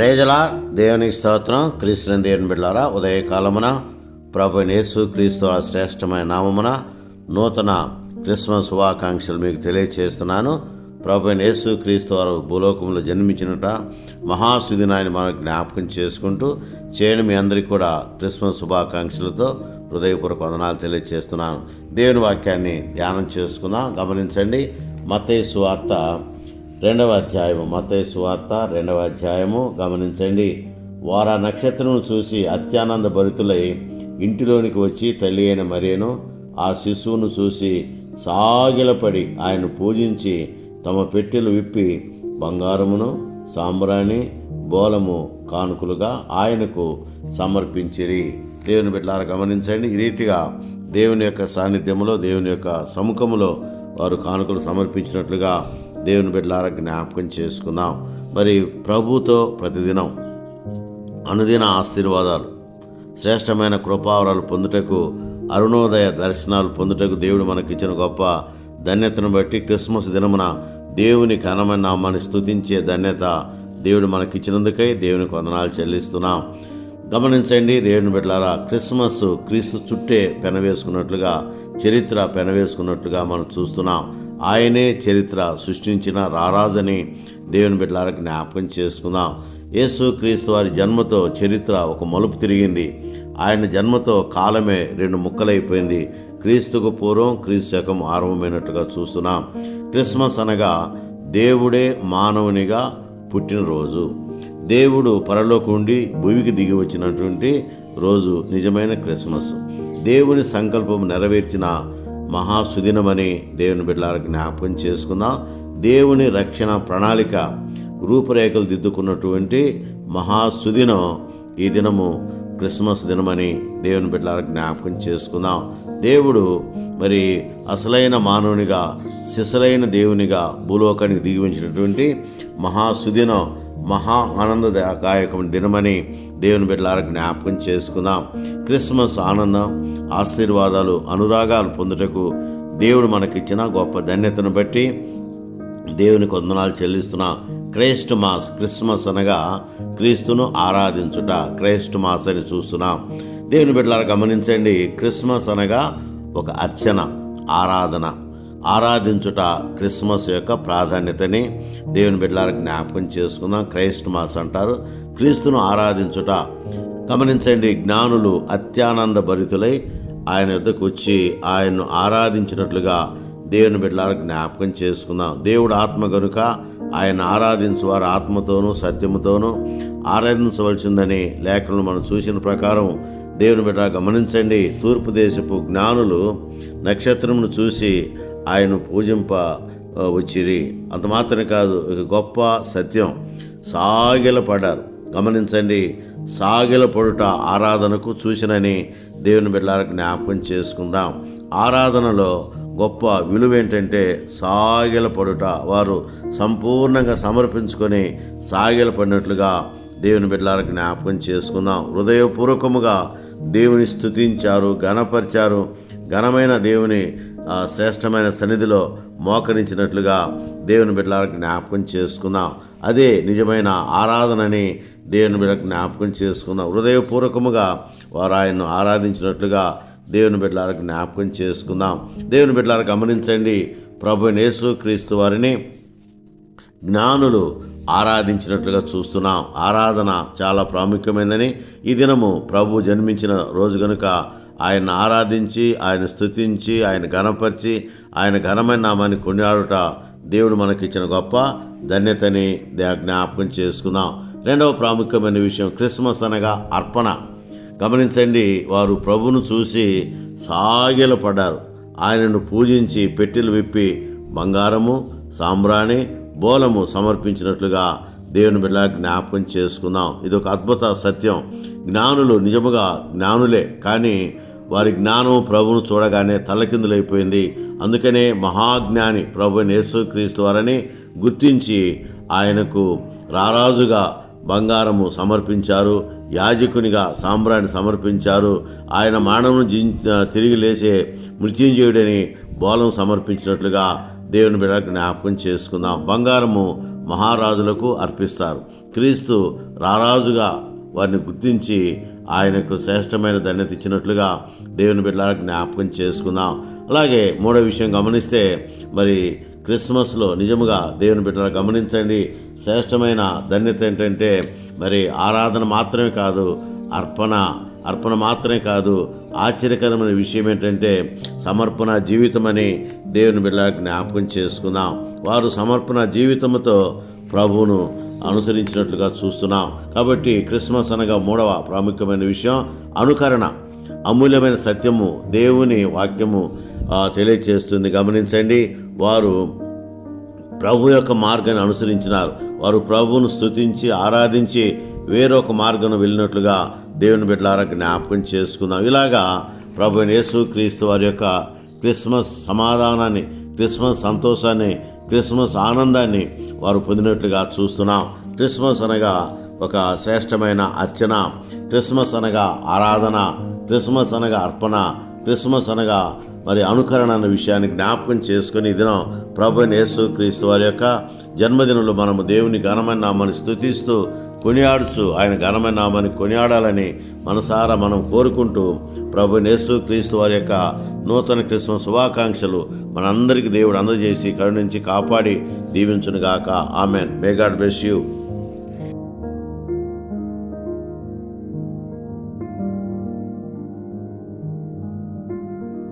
ప్రేజల దేవుని స్తోత్రం క్రీస్తుని దేవుని బిడ్డారా ఉదయకాలమున ప్రభు యేసు క్రీస్తు వారి శ్రేష్టమైన నామమున నూతన క్రిస్మస్ శుభాకాంక్షలు మీకు తెలియచేస్తున్నాను. ప్రభు నేసు క్రీస్తు వారు భూలోకంలో జన్మించినట మహాసుదినాన్ని మనం జ్ఞాపకం చేసుకుంటూ చేయని మీ అందరికీ కూడా క్రిస్మస్ శుభాకాంక్షలతో హృదయపూర్వక వందనాలు తెలియజేస్తున్నాను దేవుని వాక్యాన్ని ధ్యానం చేసుకుందాం. గమనించండి. మతేసు వార్త రెండవ అధ్యాయము మత్తయి సువార్త రెండవ అధ్యాయము. గమనించండి వారా నక్షత్రమును చూసి అత్యానంద భరితులై ఇంటిలోనికి వచ్చి తల్లి అయిన మరియను ఆ శిశువును చూసి సాగిలపడి ఆయన పూజించి తమ పెట్టెలు విప్పి బంగారమును సాంబ్రాణి బోలము కానుకలుగా ఆయనకు సమర్పించిరి. దేవుని బిడ్డలారా గమనించండి ఈ రీతిగా దేవుని యొక్క సాన్నిధ్యములో దేవుని యొక్క సముఖములో వారు కానుకలు సమర్పించినట్లుగా దేవుని బిడ్డలారా జ్ఞాపకం చేసుకుందాం. మరి ప్రభుతో ప్రతిదినం అనుదిన ఆశీర్వాదాలు శ్రేష్టమైన కృపావరాలు పొందుటకు అరుణోదయ దర్శనాలు పొందుటకు దేవుడు మనకిచ్చిన గొప్ప ధన్యతను బట్టి క్రిస్మస్ దినమున దేవుని ఘనమైన నామాన్ని స్తుతించే ధన్యత దేవుడు మనకిచ్చినందుకై దేవునికి వందనాలు చెల్లిస్తున్నాం. గమనించండి దేవుని బిడ్డలారా క్రిస్మస్ క్రీస్తు చుట్టే పెనవేసుకున్నట్లుగా చరిత్ర పెనవేసుకున్నట్లుగా మనం చూస్తున్నాం. ఆయనే చరిత్ర సృష్టించిన రారాజని దేవుని బిడ్డలారా జ్ఞాపకం చేసుకుందాం. యేసు క్రీస్తు వారి జన్మతో చరిత్ర ఒక మలుపు తిరిగింది. ఆయన జన్మతో కాలమే రెండు ముక్కలైపోయింది. క్రీస్తుకు పూర్వం క్రీస్తు శకం ఆరంభమైనట్టుగా చూస్తున్నాం. క్రిస్మస్ అనగా దేవుడే మానవునిగా పుట్టినరోజు. దేవుడు పరలోకుండి భూమికి దిగి వచ్చినటువంటి రోజు నిజమైన క్రిస్మస్. దేవుని సంకల్పం నెరవేర్చిన మహాసుదినమని దేవుని బిడ్డలారా జ్ఞాపకం చేసుకుందాం. దేవుని రక్షణ ప్రణాళిక రూపురేఖలు దిద్దుకున్నటువంటి మహాసుదినం ఈ దినము క్రిస్మస్ దినమని దేవుని బిడ్డలారా జ్ఞాపకం చేసుకుందాం. దేవుడు మరి అసలైన మానవునిగా సిసలైన దేవునిగా భూలోకానికి దిగి ఉంచినటువంటి మహాసుదినం మహా ఆనందదాయకమైన దినమని దేవుని బిడ్డలారా జ్ఞాపకం చేసుకుందాం. క్రిస్మస్ ఆనందం ఆశీర్వాదాలు అనురాగాలు పొందుటకు దేవుడు మనకిచ్చిన గొప్ప ధన్యతను బట్టి దేవునికి వందనాలు చెల్లిస్తున్నాం క్రైస్ట్ మాస్ క్రిస్మస్ అనగా క్రీస్తును ఆరాధించుట క్రైస్ట్ మాస్ అని చూస్తున్నాం. దేవుని బిడ్డలారా గమనించండి క్రిస్మస్ అనగా ఒక అర్చన ఆరాధన. ఆరాధించుట క్రిస్మస్ యొక్క ప్రాధాన్యతని దేవుని బిడ్డలకు జ్ఞాపకం చేసుకుందాం. క్రైస్ట్ మాస్ అంటారు. క్రీస్తును ఆరాధించుట గమనించండి జ్ఞానులు అత్యానంద భరితులై ఆయన యొద్దకు వచ్చి ఆయన్ను ఆరాధించినట్లుగా దేవుని బిడ్డలకు జ్ఞాపకం చేసుకుందాం. దేవుడు ఆత్మ గనుక ఆయన ఆరాధించు వారు ఆత్మతోనూ సత్యముతోనూ ఆరాధించవలసిందని లేఖలను మనం చూసిన ప్రకారం దేవుని బిడ్డ గమనించండి. తూర్పు దేశపు జ్ఞానులు నక్షత్రమును చూసి ఆయన పూజింప వచ్చిరి. అంత మాత్రమే కాదు ఇక గొప్ప సత్యం. సాగిలపడ్డారు గమనించండి సాగిలపడుట ఆరాధనకు చూసినని దేవుని బిడ్డలకు జ్ఞాపకం చేసుకుందాం. ఆరాధనలో గొప్ప విలువ ఏంటంటే సాగిలపడుట వారు సంపూర్ణంగా సమర్పించుకొని సాగిలపడినట్లుగా దేవుని బిడ్డలకు జ్ఞాపకం చేసుకుందాం. హృదయపూర్వకముగా దేవుని స్తుతించారు ఘనపరిచారు. ఘనమైన దేవుని ఆ, శ్రేష్టమైన సన్నిధిలో మోకరించినట్లుగా దేవుని బిడ్డలారా జ్ఞాపకం చేసుకుందాం. అదే నిజమైన ఆరాధనని దేవుని బిడ్డ జ్ఞాపకం చేసుకుందాం. హృదయపూర్వకముగా వారు ఆయన్ను ఆరాధించినట్లుగా దేవుని బిడ్డలారా జ్ఞాపకం చేసుకుందాం. దేవుని బిడ్డలారా గమనించండి. ప్రభు యేసు క్రీస్తు వారిని జ్ఞానులు ఆరాధించినట్లుగా చూస్తున్నాం. ఆరాధన చాలా ప్రాముఖ్యమైనదని ఈ దినము ప్రభు జన్మించిన రోజు గనుక ఆయన ఆరాధించి ఆయన స్థుతించి ఆయన ఘనపరిచి ఆయన ఘనమైన నామాన్ని కొనియాడుట దేవుడు మనకిచ్చిన గొప్ప ధన్యతని జ్ఞాపకం చేసుకుందాం. రెండవ ప్రాముఖ్యమైన విషయం క్రిస్మస్ అనగా అర్పణ. గమనించండి వారు ప్రభును చూసి సాగిలపడ్డారు ఆయనను పూజించి పెట్టెలు విప్పి బంగారము సాంబ్రాణి బోలము సమర్పించినట్లుగా దేవుని బిడ్డ జ్ఞాపకం చేసుకుందాం. ఇది ఒక అద్భుత సత్యం. జ్ఞానులు నిజముగా జ్ఞానులే కానీ వారి జ్ఞానం ప్రభువును చూడగానే తలకిందులైపోయింది. అందుకనే మహాజ్ఞాని ప్రభు యేసుక్రీస్తు వారని గుర్తించి ఆయనకు రారాజుగా బంగారము సమర్పించారు యాజకునిగా సాంబ్రాన్ని సమర్పించారు ఆయన మానవును జీ తిరిగి లేచే మృత్యుంజయుడని బోలం సమర్పించినట్లుగా దేవుని బిడ్డ జ్ఞాపకం చేసుకుందాం. బంగారము మహారాజులకు అర్పిస్తారు. క్రీస్తు రారాజుగా వారిని గుర్తించి ఆయనకు శ్రేష్టమైన ధన్యత ఇచ్చినట్లుగా దేవుని బిడ్డల జ్ఞాపకం చేసుకుందాం. అలాగే మూడో విషయం గమనిస్తే మరి క్రిస్మస్లో నిజముగా దేవుని బిడ్డలు గమనించండి. శ్రేష్టమైన ధన్యత ఏంటంటే మరి ఆరాధన మాత్రమే కాదు అర్పణ అర్పణ మాత్రమే కాదు ఆశ్చర్యకరమైన విషయం ఏంటంటే సమర్పణ జీవితమని దేవుని బిడ్డలకు జ్ఞాపకం చేసుకుందాం. వారు సమర్పణ జీవితంతో ప్రభువును అనుసరించినట్లుగా చూస్తున్నాం. కాబట్టి క్రిస్మస్ అనగా మూడవ ప్రాముఖ్యమైన విషయం అనుకరణ. అమూల్యమైన సత్యము దేవుని వాక్యము తెలియచేస్తుంది. గమనించండి వారు ప్రభు యొక్క మార్గాన్ని అనుసరించినారు. వారు ప్రభువును స్తుతించి ఆరాధించి వేరొక మార్గం వెళ్ళినట్లుగా దేవుని బిడ్డలారా జ్ఞాపకం చేసుకుందాం. ఇలాగా ప్రభు యేసు క్రీస్తు వారి యొక్క క్రిస్మస్ సమాధానాన్ని క్రిస్మస్ సంతోషాన్ని క్రిస్మస్ ఆనందాన్ని వారు పొందినట్లుగా చూస్తున్నాం. క్రిస్మస్ అనగా ఒక శ్రేష్టమైన అర్చన. క్రిస్మస్ అనగా ఆరాధన. క్రిస్మస్ అనగా అర్పణ. క్రిస్మస్ అనగా మరి అనుకరణ అన్న విషయాన్ని జ్ఞాపకం చేసుకుని దినం ప్రభు యేసు క్రీస్తు వారి యొక్క జన్మదినంలో మనము దేవుని ఘనమైన నామని స్థుతిస్తూ కొనియాడుచు. ఆయన ఘనమైన నామాన్ని కొనియాడాలని మనసారా మనం కోరుకుంటూ ప్రభు నేసు క్రీస్తు వారి యొక్క నూతన క్రిస్మస్ శుభాకాంక్షలు మనందరికీ దేవుడు అందజేసి కరుణించి కాపాడి దీవించునుగాక. Amen. May God bless you.